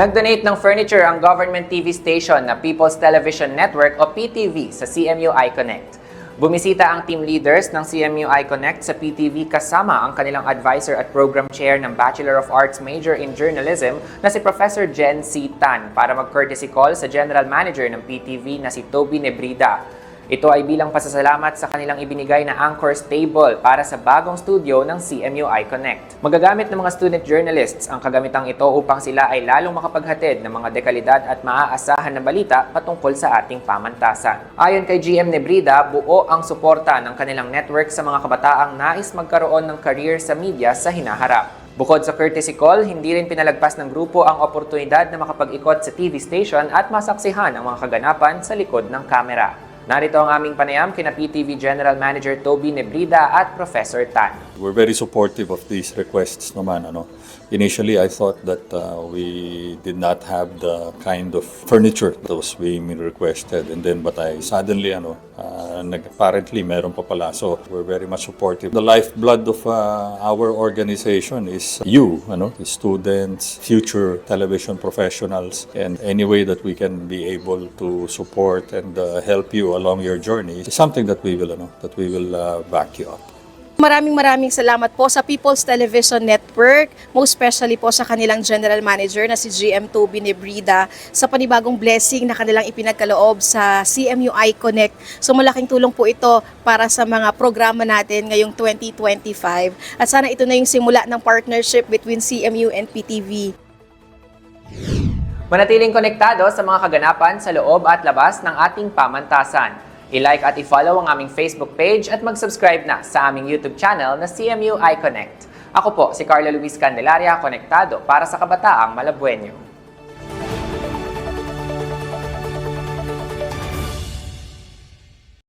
Nag-donate ng furniture ang government TV station na People's Television Network o PTV sa CMU iConnect. Bumisita ang team leaders ng CMU iConnect sa PTV kasama ang kanilang advisor at program chair ng Bachelor of Arts major in Journalism na si Professor Jen C. Tan para mag-courtesy call sa General Manager ng PTV na si Toby Nebrida. Ito ay bilang pasasalamat sa kanilang ibinigay na anchor stable para sa bagong studio ng CMU iConnect. Magagamit ng mga student journalists ang kagamitang ito upang sila ay lalong makapaghatid ng mga dekalidad at maaasahan na balita patungkol sa ating pamantasan. Ayon kay GM Nebrida, buo ang suporta ng kanilang network sa mga kabataang nais magkaroon ng career sa media sa hinaharap. Bukod sa courtesy call, hindi rin pinalagpas ng grupo ang oportunidad na makapag-ikot sa TV station at masaksihan ang mga kaganapan sa likod ng kamera. Narito ang aming panayam kina PTV General Manager Toby Nebrida at Professor Tan. We're very supportive of these requests naman. Ano. Initially, I thought that uh, we did not have the kind of furniture that was being requested. And then, but I suddenly, ano, uh, nag- apparently, meron pa pala. So, we're very much supportive. The lifeblood of uh, our organization is you, ano, students, future television professionals, and any way that we can be able to support and uh, help you along your journey is something that we will, ano, that we will uh, back you up. Maraming maraming salamat po sa People's Television Network, most especially po sa kanilang General Manager na si GM Toby Nebrida sa panibagong blessing na kanilang ipinagkaloob sa CMU iConnect. So malaking tulong po ito para sa mga programa natin ngayong 2025 at sana ito na yung simula ng partnership between CMU and PTV. Manatiling konektado sa mga kaganapan sa loob at labas ng ating pamantasan. I-like at i-follow ang aming Facebook page at mag-subscribe na sa aming YouTube channel na CMU iConnect. Ako po si Carla Luis Candelaria, konektado para sa kabataang Malabuenyo.